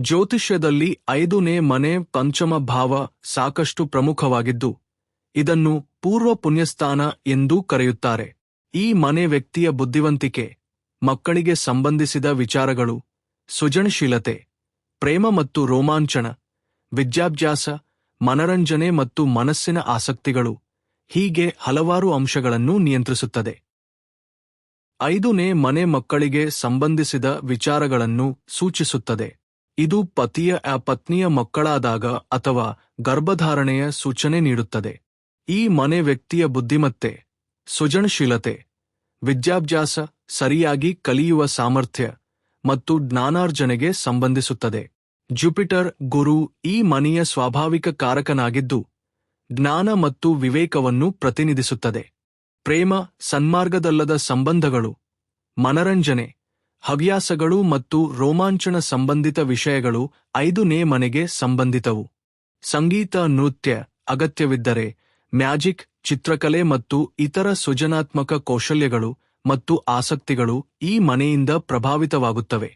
ಜ್ಯೋತಿಷ್ಯದಲ್ಲಿ ಐದನೇ ಮನೆ ಪಂಚಮ ಭಾವ ಸಾಕಷ್ಟು ಪ್ರಮುಖವಾಗಿದ್ದು, ಇದನ್ನು ಪೂರ್ವ ಪುಣ್ಯಸ್ಥಾನ ಎಂದೂ ಕರೆಯುತ್ತಾರೆ. ಈ ಮನೆ ವ್ಯಕ್ತಿಯ ಬುದ್ಧಿವಂತಿಕೆ, ಮಕ್ಕಳಿಗೆ ಸಂಬಂಧಿಸಿದ ವಿಚಾರಗಳು, ಸೃಜನಶೀಲತೆ, ಪ್ರೇಮ ಮತ್ತು ರೋಮಾಂಚನ, ವಿದ್ಯಾಭ್ಯಾಸ, ಮನರಂಜನೆ ಮತ್ತು ಮನಸ್ಸಿನ ಆಸಕ್ತಿಗಳು, ಹೀಗೆ ಹಲವಾರು ಅಂಶಗಳನ್ನು ನಿಯಂತ್ರಿಸುತ್ತದೆ. ಐದನೇ ಮನೆ ಮಕ್ಕಳಿಗೆ ಸಂಬಂಧಿಸಿದ ವಿಚಾರಗಳನ್ನು ಸೂಚಿಸುತ್ತದೆ. ಇದು ಪತಿಯ ಪತ್ನಿಯ ಮಕ್ಕಳಾದಾಗ ಅಥವಾ ಗರ್ಭಧಾರಣೆಯ ಸೂಚನೆ ನೀಡುತ್ತದೆ. ಈ ಮನೆ ವ್ಯಕ್ತಿಯ ಬುದ್ಧಿಮತ್ತೆ, ಸೃಜನಶೀಲತೆ, ವಿದ್ಯಾಭ್ಯಾಸ ಸರಿಯಾಗಿ ಕಲಿಯುವ ಸಾಮರ್ಥ್ಯ ಮತ್ತು ಜ್ಞಾನಾರ್ಜನೆಗೆ ಸಂಬಂಧಿಸುತ್ತದೆ. ಜುಪಿಟರ್ ಗುರು ಈ ಮನೆಯ ಸ್ವಾಭಾವಿಕ ಕಾರಕನಾಗಿದ್ದು, ಜ್ಞಾನ ಮತ್ತು ವಿವೇಕವನ್ನು ಪ್ರತಿನಿಧಿಸುತ್ತದೆ. ಪ್ರೇಮ, ಸನ್ಮಾರ್ಗದಲ್ಲದ ಸಂಬಂಧಗಳು, ಮನರಂಜನೆ ಹವ್ಯಾಸಗಳು ಮತ್ತು ರೋಮಾಂಚನ ಸಂಬಂಧಿತ ವಿಷಯಗಳು ಐದನೇ ಮನೆಗೆ ಸಂಬಂಧಿತವು. ಸಂಗೀತ, ನೃತ್ಯ, ಅಗತ್ಯವಿದ್ದರೆ ಮ್ಯಾಜಿಕ್, ಚಿತ್ರಕಲೆ ಮತ್ತು ಇತರ ಸೃಜನಾತ್ಮಕ ಕೌಶಲ್ಯಗಳು ಮತ್ತು ಆಸಕ್ತಿಗಳು ಈ ಮನೆಯಿಂದ ಪ್ರಭಾವಿತವಾಗುತ್ತವೆ.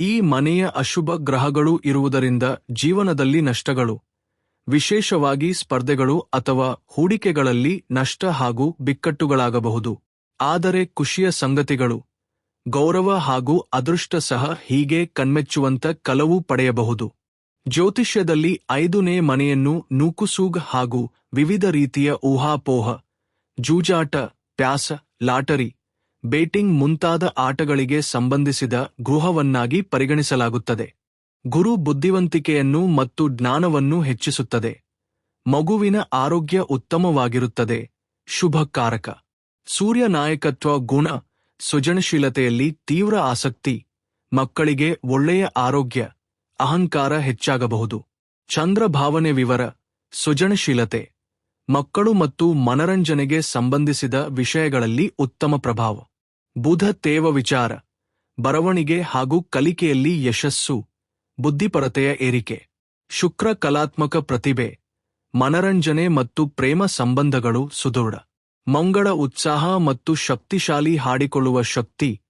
ಈ ಮನೆಯ ಅಶುಭ ಗ್ರಹಗಳು ಇರುವುದರಿಂದ ಜೀವನದಲ್ಲಿ ನಷ್ಟಗಳು, ವಿಶೇಷವಾಗಿ ಸ್ಪರ್ಧೆಗಳು ಅಥವಾ ಹೂಡಿಕೆಗಳಲ್ಲಿ ನಷ್ಟ ಹಾಗೂ ಬಿಕ್ಕಟ್ಟುಗಳಾಗಬಹುದು. ಆದರೆ ಖುಷಿಯ ಸಂಗತಿಗಳು ಗೌರವ ಹಾಗೂ ಅದೃಷ್ಟ ಸಹ ಹೀಗೆ ಕಣ್ಮೆಚ್ಚುವಂತ ಕಲವು ಪಡೆಯಬಹುದು. ಜ್ಯೋತಿಷ್ಯದಲ್ಲಿ ಐದನೇ ಮನೆಯನ್ನು ನೂಕುಸೂಗ್ ಹಾಗೂ ವಿವಿಧ ರೀತಿಯ ಊಹಾಪೋಹ, ಜೂಜಾಟ, ಪ್ಯಾಸ, ಲಾಟರಿ, ಬೇಟಿಂಗ್ ಮುಂತಾದ ಆಟಗಳಿಗೆ ಸಂಬಂಧಿಸಿದ ಗೃಹವನ್ನಾಗಿ ಪರಿಗಣಿಸಲಾಗುತ್ತದೆ. ಗುರು ಬುದ್ಧಿವಂತಿಕೆಯನ್ನು ಮತ್ತು ಜ್ಞಾನವನ್ನು ಹೆಚ್ಚಿಸುತ್ತದೆ. ಮಗುವಿನ ಆರೋಗ್ಯ ಉತ್ತಮವಾಗಿರುತ್ತದೆ. ಶುಭಕಾರಕ. ಸೂರ್ಯನಾಯಕತ್ವ ಗುಣ ಸೃಜನಶೀಲತೆಯಲ್ಲಿ ತೀವ್ರ ಆಸಕ್ತಿ, ಮಕ್ಕಳಿಗೆ ಒಳ್ಳೆಯ ಆರೋಗ್ಯ, ಅಹಂಕಾರ ಹೆಚ್ಚಾಗಬಹುದು. ಚಂದ್ರ ಭಾವನೆ ವಿವರ, ಸೃಜನಶೀಲತೆ, ಮಕ್ಕಳು ಮತ್ತು ಮನರಂಜನೆಗೆ ಸಂಬಂಧಿಸಿದ ವಿಷಯಗಳಲ್ಲಿ ಉತ್ತಮ ಪ್ರಭಾವ. ಬುಧ ತೇವ ವಿಚಾರ, ಬರವಣಿಗೆ ಹಾಗೂ ಕಲಿಕೆಯಲ್ಲಿ ಯಶಸ್ಸು, ಬುದ್ಧಿಪರತೆಯ ಏರಿಕೆ. ಶುಕ್ರ ಕಲಾತ್ಮಕ ಪ್ರತಿಭೆ, ಮನರಂಜನೆ ಮತ್ತು ಪ್ರೇಮ ಸಂಬಂಧಗಳು ಸುದೃಢ. ಮಂಗಳ ಉತ್ಸಾಹ ಮತ್ತು ಶಕ್ತಿಶಾಲಿ ಹಾಡಿಕೊಳ್ಳುವ ಶಕ್ತಿ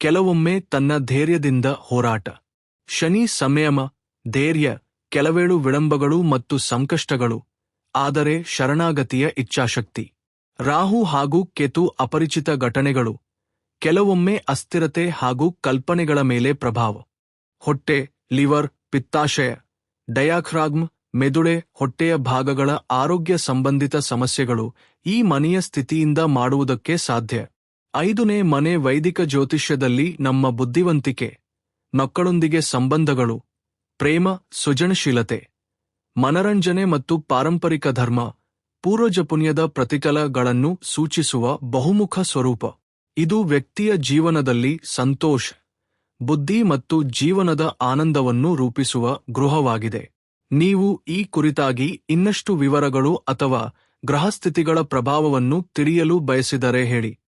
ಕೆಲವೊಮ್ಮೆ ತನ್ನ ಧೈರ್ಯದಿಂದ ಹೋರಾಟ. ಶನಿ ಸಂಯಮ, ಧೈರ್ಯ, ಕೆಲವೇಳು ವಿಳಂಬಗಳು ಮತ್ತು ಸಂಕಷ್ಟಗಳು, ಆದರೆ ಶರಣಾಗತಿಯ ಇಚ್ಛಾಶಕ್ತಿ. ರಾಹು ಹಾಗೂ ಕೆತು ಅಪರಿಚಿತ ಘಟನೆಗಳು, ಕೆಲವೊಮ್ಮೆ ಅಸ್ಥಿರತೆ ಹಾಗೂ ಕಲ್ಪನೆಗಳ ಮೇಲೆ ಪ್ರಭಾವ. ಹೊಟ್ಟೆ, ಲಿವರ್, ಪಿತ್ತಾಶಯ, ಡಯಾಖ್ರಾಗ್ಮ್, ಮೆದುಳೆ, ಹೊಟ್ಟೆಯ ಭಾಗಗಳ ಆರೋಗ್ಯ ಸಂಬಂಧಿತ ಸಮಸ್ಯೆಗಳು ಈ ಮನೆಯ ಸ್ಥಿತಿಯಿಂದ ಮಾಡುವುದಕ್ಕೆ ಸಾಧ್ಯ. ಐದನೇ ಮನೆ ವೈದಿಕ ಜ್ಯೋತಿಷ್ಯದಲ್ಲಿ ನಮ್ಮ ಬುದ್ಧಿವಂತಿಕೆ, ಮಕ್ಕಳೊಂದಿಗೆ ಸಂಬಂಧಗಳು, ಪ್ರೇಮ, ಸೃಜನಶೀಲತೆ, ಮನರಂಜನೆ ಮತ್ತು ಪಾರಂಪರಿಕ ಧರ್ಮ ಪೂರ್ವಜಪುಣ್ಯದ ಪ್ರತಿಕಲಗಳನ್ನು ಸೂಚಿಸುವ ಬಹುಮುಖ ಸ್ವರೂಪ. ಇದು ವ್ಯಕ್ತಿಯ ಜೀವನದಲ್ಲಿ ಸಂತೋಷ, ಬುದ್ಧಿ ಮತ್ತು ಜೀವನದ ಆನಂದವನ್ನು ರೂಪಿಸುವ ಗೃಹವಾಗಿದೆ. ನೀವು ಈ ಕುರಿತಾಗಿ ಇನ್ನಷ್ಟು ವಿವರಗಳು ಅಥವಾ ಗ್ರಹಸ್ಥಿತಿಗಳ ಪ್ರಭಾವವನ್ನು ತಿಳಿಯಲು ಬಯಸಿದರೆ ಹೇಳಿ.